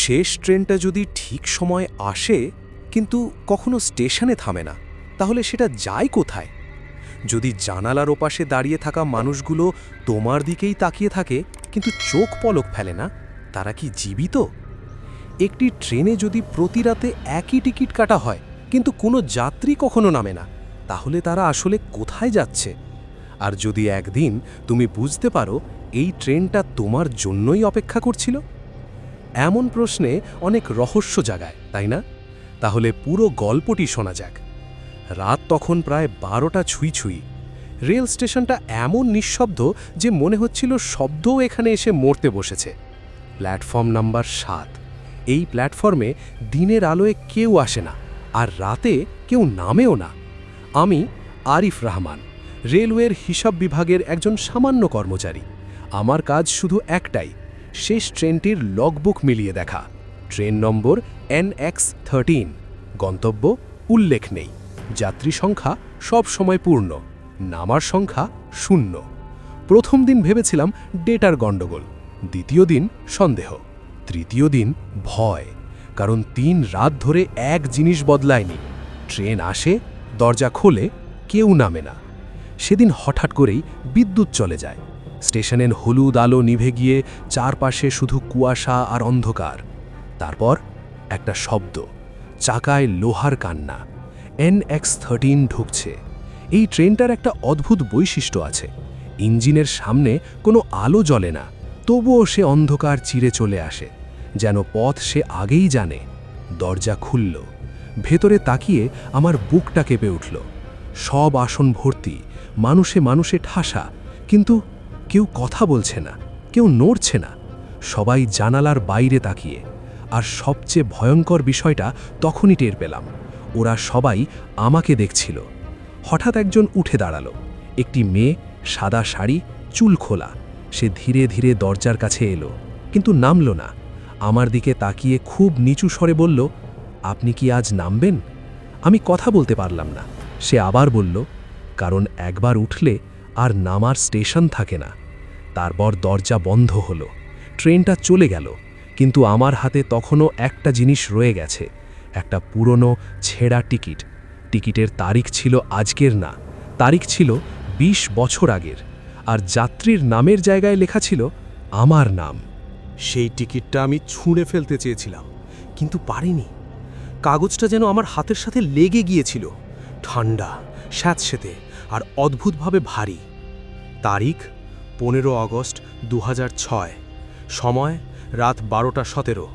শেষ ট্রেনটা যদি ঠিক সময় আসে, কিন্তু কখনো স্টেশনে থামে না, তাহলে সেটা যায় কোথায়? যদি জানালার ওপাশে দাঁড়িয়ে থাকা মানুষগুলো তোমার দিকেই তাকিয়ে থাকে, কিন্তু চোখ পলক ফেলে না, তারা কি জীবিত? একটি ট্রেনে যদি প্রতি রাতে একই টিকিট কাটা হয়, কিন্তু কোনো যাত্রী কখনো নামে না, তাহলে তারা আসলে কোথায় যাচ্ছে? আর যদি একদিন তুমি বুঝতে পারো, এই ট্রেনটা তোমার জন্যই অপেক্ষা করছিল? এমন প্রশ্নে অনেক রহস্য জাগায়, তাই না? তাহলে পুরো গল্পটি শোনা যাক। রাত তখন প্রায় বারোটা ছুঁই ছুঁই। রেল স্টেশনটা এমন নিঃশব্দ যে মনে হচ্ছিল শব্দও এখানে এসে মরতে বসেছে। প্ল্যাটফর্ম নাম্বার সাত। এই প্ল্যাটফর্মে দিনের আলোয় কেউ আসে না, আর রাতে কেউ নামেও না। আমি আরিফ রহমান, রেলওয়ের হিসাব বিভাগের একজন সামান্য কর্মচারী। আমার কাজ শুধু একটাই শেষ ট্রেনটির লগবুক মিলিয়ে দেখা। Train number N X thirteen. গন্তব্য উল্লেখ নেই। যাত্রী সংখ্যা সব সময় পূর্ণ। নামার সংখ্যা শূন্য। প্রথম দিন ভেবেছিলাম ডেটার গণ্ডগোল। দ্বিতীয় দিন সন্দেহ। তৃতীয় দিন ভয়। কারণ তিন রাত ধরে এক জিনিস বদলায়নি। ট্রেন আসে, দরজা খোলে, কেউ নামে না। সেদিন হঠাৎ করেই বিদ্যুৎ চলে যায়। স্টেশনের হলুদ আলো নিভে গিয়ে চারপাশে শুধু কুয়াশা আর অন্ধকার। তারপর একটা শব্দ, চাকায় লোহার কান্না। এন এক্স থার্টিন ঢুকছে। এই ট্রেনটার একটা অদ্ভুত বৈশিষ্ট্য আছে। ইঞ্জিনের সামনে কোনো আলো জ্বলে না, তবুও সে অন্ধকার চিরে চলে আসে, যেন পথ সে আগেই জানে। দরজা খুলল। ভেতরে তাকিয়ে আমার বুকটা কেঁপে উঠল। সব আসন ভর্তি, মানুষে মানুষে ঠাসা, কিন্তু কেউ কথা বলছে না, কেউ নড়ছে না। সবাই জানালার বাইরে তাকিয়ে, আর সবচেয়ে ভয়ঙ্কর বিষয়টা তখনই টের পেলাম। ওরা সবাই আমাকে দেখছিল। হঠাৎ একজন উঠে দাঁড়াল। একটি মেয়ে সাদা শাড়ি, চুল খোলা। সে ধীরে ধীরে দরজার কাছে এলো, কিন্তু নামল না। আমার দিকে তাকিয়ে খুব নিচু স্বরে বলল, আপনি কি আজ নামবেন? আমি কথা বলতে পারলাম না। সে আবার বলল, কারণ একবার উঠলে আর নামার স্টেশন থাকে না। তারপর দরজা বন্ধ হলো। ট্রেনটা চলে গেল, কিন্তু আমার হাতে তখনও একটা জিনিস রয়ে গেছে, একটা পুরনো ছেঁড়া টিকিট। টিকিটের তারিখ ছিল আজকের না, তারিখ ছিল ২০ বছর আগের, আর যাত্রীর নামের জায়গায় লেখা ছিল আমার নাম। সেই টিকিটটা আমি ছুঁড়ে ফেলতে চেয়েছিলাম, কিন্তু পারিনি। কাগজটা যেন আমার হাতের সাথে লেগে গিয়েছিল, ঠান্ডা, স্যাঁতসেতে, আর অদ্ভুতভাবে ভারী। তারিখ পনেরো আগস্ট দু হাজার ছয়। সময়, রাত বারোটা সতেরো।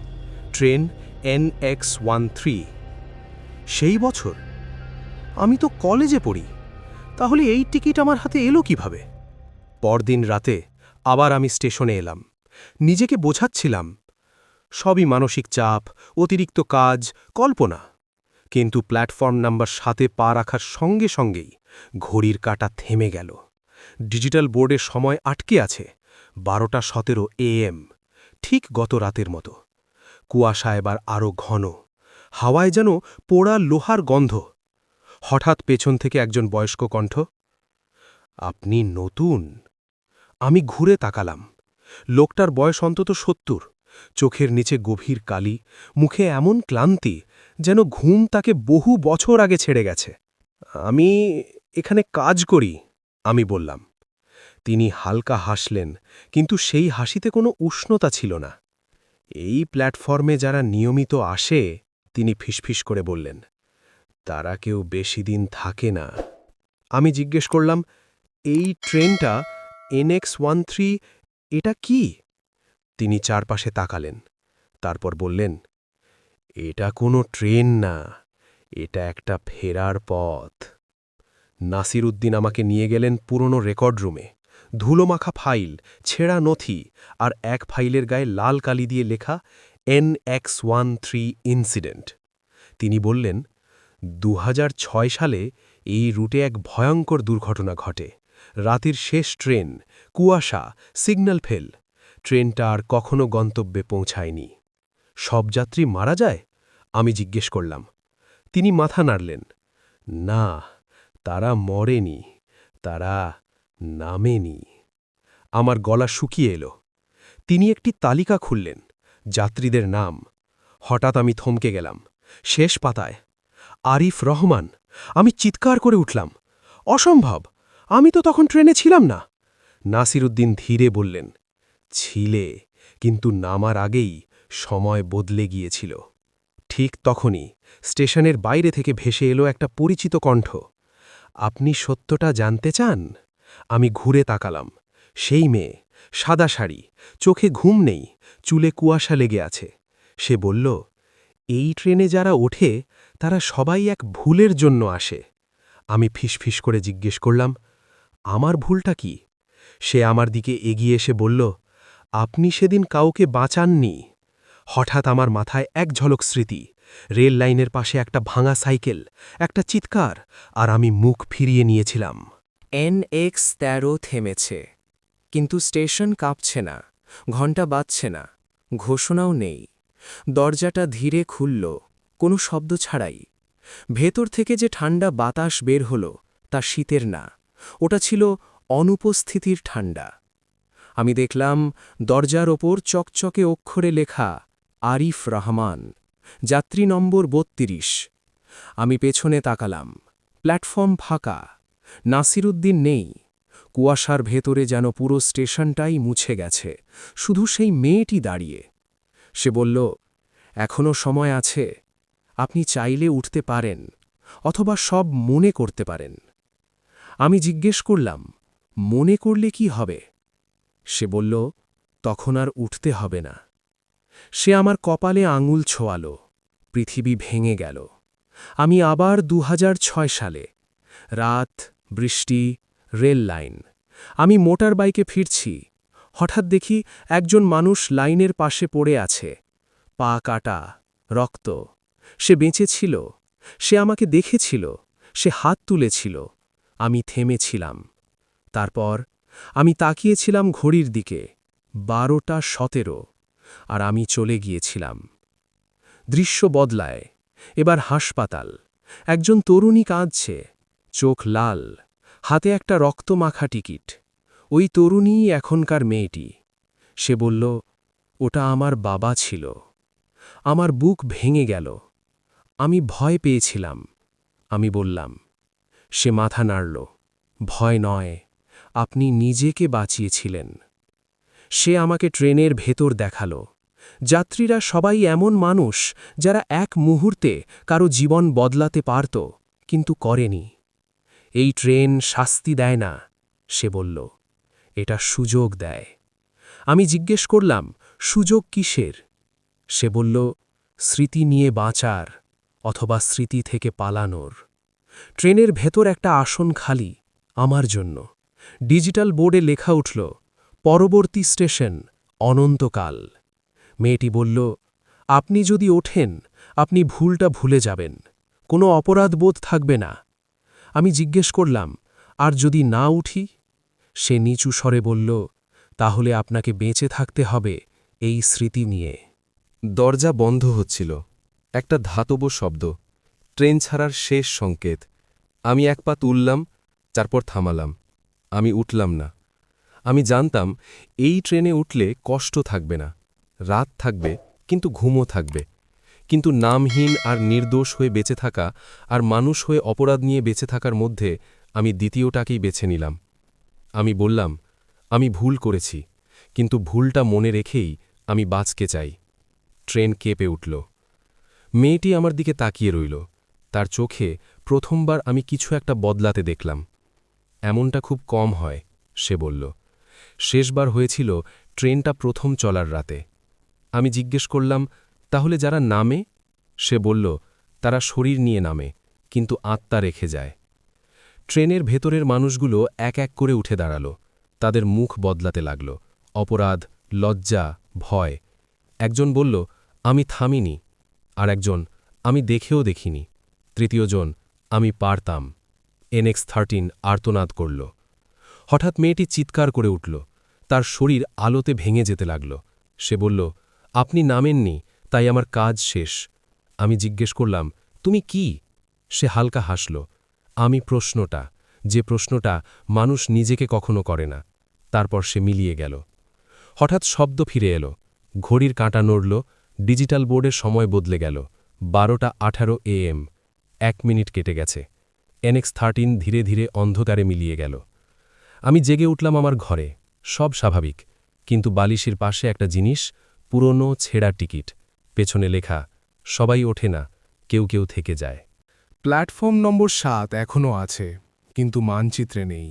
Train N X one three. সেই বছর? আমি তো কলেজে পড়ি। তাহলে এই টিকিট আমার হাতে এলো কীভাবে? পরদিন রাতে আবার আমি স্টেশনে এলাম। নিজেকে বোঝাচ্ছিলাম। সবই মানসিক চাপ, অতিরিক্ত কাজ, কল্পনা। কিন্তু প্ল্যাটফর্ম নাম্বার সাতে পা রাখার সঙ্গে সঙ্গেই ঘড়ির কাটা থেমে গেল। ডিজিটাল বোর্ডের সময় আটকে আছে, বারোটা সতেরো এএম ঠিক গত রাতের মতো। কুয়াশা এবার আরও ঘন, হাওয়ায় যেন পোড়া লোহার গন্ধ। হঠাৎ পেছন থেকে একজন বয়স্ক কণ্ঠ, আপনি নতুন? আমি ঘুরে তাকালাম। লোকটার বয়স অন্তত সত্তর, চোখের নিচে গভীর কালি, মুখে এমন ক্লান্তি যেন ঘুম তাকে বহু বছর আগে ছেড়ে গেছে। আমি এখানে কাজ করি। আমি বললাম, তিনি হালকা হাসলেন, কিন্তু সেই হাসিতে কোনো উষ্ণতা ছিল না। এই প্ল্যাটফর্মে যারা নিয়মিত আসে, তিনি ফিসফিস করে বললেন, তারা কেউ বেশি দিন থাকে না। আমি জিজ্ঞেস করলাম, এই ট্রেনটা এনএক্স ওয়ান থ্রি এটা কি? তিনি চারপাশে তাকালেন, তারপর বললেন, এটা কোনো ট্রেন না, এটা একটা ফেরার পথ। নাসির উদ্দিন আমাকে নিয়ে গেলেন পুরনো রেকর্ড রুমে। ধুলোমাখা ফাইল, ছেঁড়া নথি আর এক ফাইলের গায়ে লাল কালি দিয়ে লেখা N X one three incident. তিনি বললেন দু হাজার ছয় সালে এই রুটে এক ভয়ঙ্কর দুর্ঘটনা ঘটে। রাতের শেষ ট্রেন, কুয়াশা, সিগন্যাল ফেল। ট্রেনটা আর কখনো গন্তব্যে পৌঁছায়নি। সব যাত্রী মারা যায়? আমি জিজ্ঞেস করলাম। তিনি মাথা নাড়লেন, না তারা মরেনি, তারা নামেনি। আমার গলা শুকিয়ে এলো। তিনি একটি তালিকা খুললেন, যাত্রীদের নাম। হঠাৎ আমি থমকে গেলাম, শেষ পাতায়, আরিফ রহমান, আমি চিৎকার করে উঠলাম, অসম্ভব, আমি তো তখন ট্রেনে ছিলাম না। নাসিরুদ্দিন ধীরে বললেন, ছিলে, কিন্তু নামার আগেই সময় বদলে গিয়েছিল। ঠিক তখনই স্টেশনের বাইরে থেকে ভেসে এলো একটা পরিচিত কণ্ঠ। আপনি সত্যটা জানতে চান? আমি ঘুরে তাকালাম। সেই মেয়ে, সাদা শাড়ি, চোখে ঘুম নেই, চুলে কুয়াশা লেগে আছে। সে বলল, এই ট্রেনে যারা ওঠে, তারা সবাই এক ভুলের জন্য আসে। আমি ফিসফিস করে জিজ্ঞেস করলাম, আমার ভুলটা কি? সে আমার দিকে এগিয়ে এসে বলল, আপনি সেদিন কাউকে বাঁচাননি। হঠাৎ আমার মাথায় এক ঝলক স্মৃতি। রেল লাইনের পাশে একটা ভাঙা সাইকেল, একটা চিৎকার, আর আমি মুখ ফিরিয়ে নিয়েছিলাম। এন এক্স তেরো থেমেছে, কিন্তু স্টেশন কাঁপছে না, ঘণ্টা বাজছে না, ঘোষণাও নেই। দরজাটা ধীরে খুলল, কোনো শব্দ ছাড়াই। ভেতর থেকে যে ঠান্ডা বাতাস বের হল, তা শীতের না, ওটা ছিল অনুপস্থিতির ঠান্ডা। আমি দেখলাম দরজার ওপর চকচকে অক্ষরে লেখা, আরিফ রহমান। যাত্রী নম্বর বত্রিশ। আমি পেছনে তাকালাম। প্ল্যাটফর্ম ফাঁকা। নাসিরুদ্দিন নেই। কুয়াশার ভেতরে যেন পুরো স্টেশনটাই মুছে গেছে। শুধু সেই মেয়েটি দাঁড়িয়ে। সে বলল এখনও সময় আছে। আপনি চাইলে উঠতে পারেন, অথবা সব মনে করতে পারেন। আমি জিজ্ঞেস করলাম, মনে করলে কি হবে? সে বলল, তখন আর উঠতে হবে না। সে আমার কপালে আঙুল ছোয়ালো, পৃথিবী ভেঙে গেল। আমি আবার দু হাজার ছয় সালে, রাত, বৃষ্টি, রেল লাইন, আমি মোটর বাইকে ফিরছি, হঠাৎ দেখি একজন মানুষ লাইনের পাশে পড়ে আছে, পা কাটা, রক্ত। সে বেঁচেছিল সে আমাকে দেখেছিল, সে হাত তুলেছিল, আমি থেমেছিলাম। তারপর আমি তাকিয়েছিলাম ঘড়ির দিকে, বারোটা সতেরো। আর আমি চলে গিয়েছিলাম। দৃশ্য বদলায়। এবার হাসপাতাল। একজন তরুণী কাঁদছে। চোখ লাল। হাতে একটা রক্তমাখা টিকিট। ওই তরুণীই এখনকার মেয়েটি। সে বলল, ওটা আমার বাবা ছিল। আমার বুক ভেঙে গেল। আমি ভয় পেয়েছিলাম। আমি বললাম, সে মাথা নাড়ল। ভয় নয়। আপনি নিজেকে বাঁচিয়েছিলেন। সে আমাকে ট্রেনের ভেতর দেখাল। যাত্রীরা সবাই এমন মানুষ যারা এক মুহূর্তে কারও জীবন বদলাতে পারত, কিন্তু করেনি। এই ট্রেন শাস্তি দেয় না, সে বলল। এটা সুযোগ দেয়। আমি জিজ্ঞেস করলাম, সুযোগ কিসের? সে বলল, স্মৃতি নিয়ে বাঁচার অথবা স্মৃতি থেকে পালানোর। ট্রেনের ভেতর একটা আসন খালি, আমার জন্য। ডিজিটাল বোর্ডে লেখা উঠল পরবর্তী স্টেশন, অনন্তকাল। মেয়েটি বলল, আপনি যদি ওঠেন, আপনি ভুলটা ভুলে যাবেন। কোনো অপরাধবোধ থাকবে না। আমি জিজ্ঞেস করলাম, আর যদি না উঠি? সে নিচু স্বরে বলল, তাহলে আপনাকে বেঁচে থাকতে হবে এই স্মৃতি নিয়ে। দরজা বন্ধ হচ্ছিল। একটা ধাতব শব্দ, ট্রেন ছাড়ার শেষ সংকেত। আমি এক পা তুললাম তারপর থামালাম। আমি উঠলাম না। আমি জানতাম, এই ট্রেনে উঠলে কষ্ট থাকবে না, রাত থাকবে, কিন্তু ঘুমও থাকবে। কিন্তু নামহীন আর নির্দোষ হয়ে বেঁচে থাকা আর মানুষ হয়ে অপরাধ নিয়ে বেঁচে থাকার মধ্যে আমি দ্বিতীয়টাকেই বেছে নিলাম। আমি বললাম, আমি ভুল করেছি, কিন্তু ভুলটা মনে রেখেই আমি বাঁচকে চাই। ট্রেন কেঁপে উঠল। মেয়েটি আমার দিকে তাকিয়ে রইল। তার চোখে প্রথমবার আমি কিছু একটা বদলাতে দেখলাম। এমনটা খুব কম হয়, সে বলল। শেষবার হয়েছিল ট্রেনটা প্রথম চলার রাতে। আমি জিজ্ঞেস করলাম, তাহলে যারা নামে? সে বলল, তারা শরীর নিয়ে নামে, কিন্তু আত্মা রেখে যায়। ট্রেনের ভেতরের মানুষগুলো এক এক করে উঠে দাঁড়াল। তাদের মুখ বদলাতে লাগল। অপরাধ, লজ্জা, ভয়। একজন বলল, আমি থামিনি। আর একজন, আমি দেখেও দেখিনি। তৃতীয়জন, আমি পারতাম। এনএক্স থার্টিন আর্তনাদ করল। হঠাৎ মেয়েটি চিৎকার করে উঠল। তার শরীর আলোতে ভেঙে যেতে লাগল। সে বলল, আপনি নামেননি, তাই আমার কাজ শেষ। আমি জিজ্ঞেস করলাম, তুমি কি? সে হালকা হাসল, আমি প্রশ্নটা, যে প্রশ্নটা মানুষ নিজেকে কখনো করে না। তারপর সে মিলিয়ে গেল। হঠাৎ শব্দ ফিরে এলো, ঘড়ির কাঁটা নড়ল, ডিজিটাল বোর্ডের সময় বদলে গেল, বারোটা আঠারো এএম এক মিনিট কেটে গেছে। এনএক্স থার্টিন ধীরে ধীরে অন্ধকারে মিলিয়ে গেল। আমি জেগে উঠলাম আমার ঘরে। সব স্বাভাবিক, কিন্তু বালিশের পাশে একটা জিনিস, পুরনো ছেঁড়া টিকিট। পেছনে লেখা, সবাই ওঠে না, কেউ কেউ থেকে যায়। প্ল্যাটফর্ম নম্বর সাত এখনও আছে, কিন্তু মানচিত্রে নেই।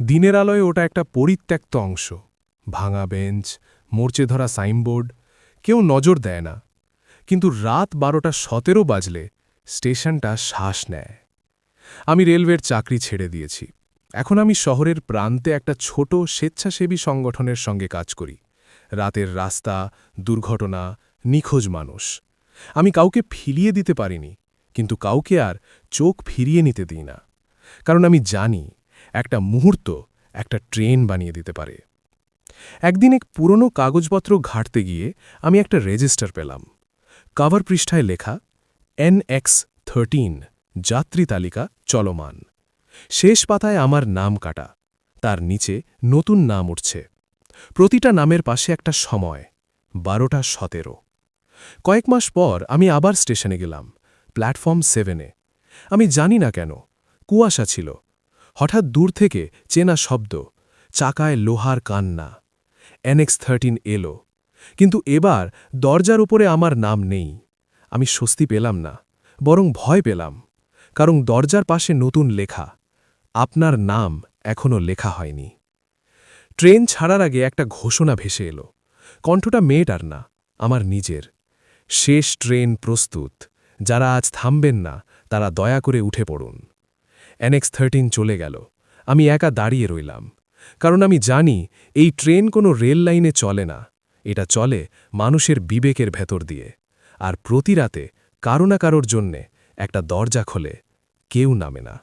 দিনের আলোয় ওটা একটা পরিত্যক্ত অংশ। ভাঙা বেঞ্চ, মোর্চে ধরা সাইনবোর্ড, কেউ নজর দেয় না। কিন্তু রাত বারোটা সতেরো বাজলে স্টেশনটা শ্বাস নেয়। আমি রেলওয়ের চাকরি ছেড়ে দিয়েছি। এখন আমি শহরের প্রান্তে একটা ছোট স্বেচ্ছাসেবী সংগঠনের সঙ্গে কাজ করি। রাতের রাস্তা, দুর্ঘটনা, নিখোঁজ মানুষ। আমি কাউকে ফিরিয়ে দিতে পারিনি, কিন্তু কাউকে আর চোখ ফিরিয়ে নিতে দিই না। কারণ আমি জানি একটা মুহূর্ত একটা ট্রেন বানিয়ে দিতে পারে। একদিন এক পুরনো কাগজপত্র ঘাঁটতে গিয়ে আমি একটা রেজিস্টার পেলাম। কাভার পৃষ্ঠায় লেখা, এন এক্স থার্টিন, যাত্রী তালিকা চলমান। শেষ পাতায় আমার নাম কাটা, তার নিচে নতুন নাম উঠছে। প্রতিটা নামের পাশে একটা সময়, বারোটা সতেরো। কয়েক মাস পর আমি আবার স্টেশনে গেলাম, প্ল্যাটফর্ম সেভেনে আমি জানি না কেন, কুয়াশা ছিল। হঠাৎ দূর থেকে চেনা শব্দ, চাকায় লোহার কান্না। এনএক্স থার্টিন এলো, কিন্তু এবার দরজার উপরে আমার নাম নেই। আমি স্বস্তি পেলাম না, বরং ভয় পেলাম, কারণ দরজার পাশে নতুন লেখা আপনার নাম এখনও লেখা হয়নি। ট্রেন ছাড়ার আগে একটা ঘোষণা ভেসে এলো। কণ্ঠটা মেয়েটার না, আমার নিজের। শেষ ট্রেন প্রস্তুত। যারা আজ থামবেন না, তারা দয়া করে উঠে পড়ুন। এনএক্স থার্টিন চলে গেল। আমি একা দাঁড়িয়ে রইলাম। কারণ আমি জানি, এই ট্রেন কোনো রেল লাইনে চলে না। এটা চলে মানুষের বিবেকের ভেতর দিয়ে। আর প্রতি রাতে কারও না কারোর জন্যে একটা দরজা খোলে, কেউ নামে না।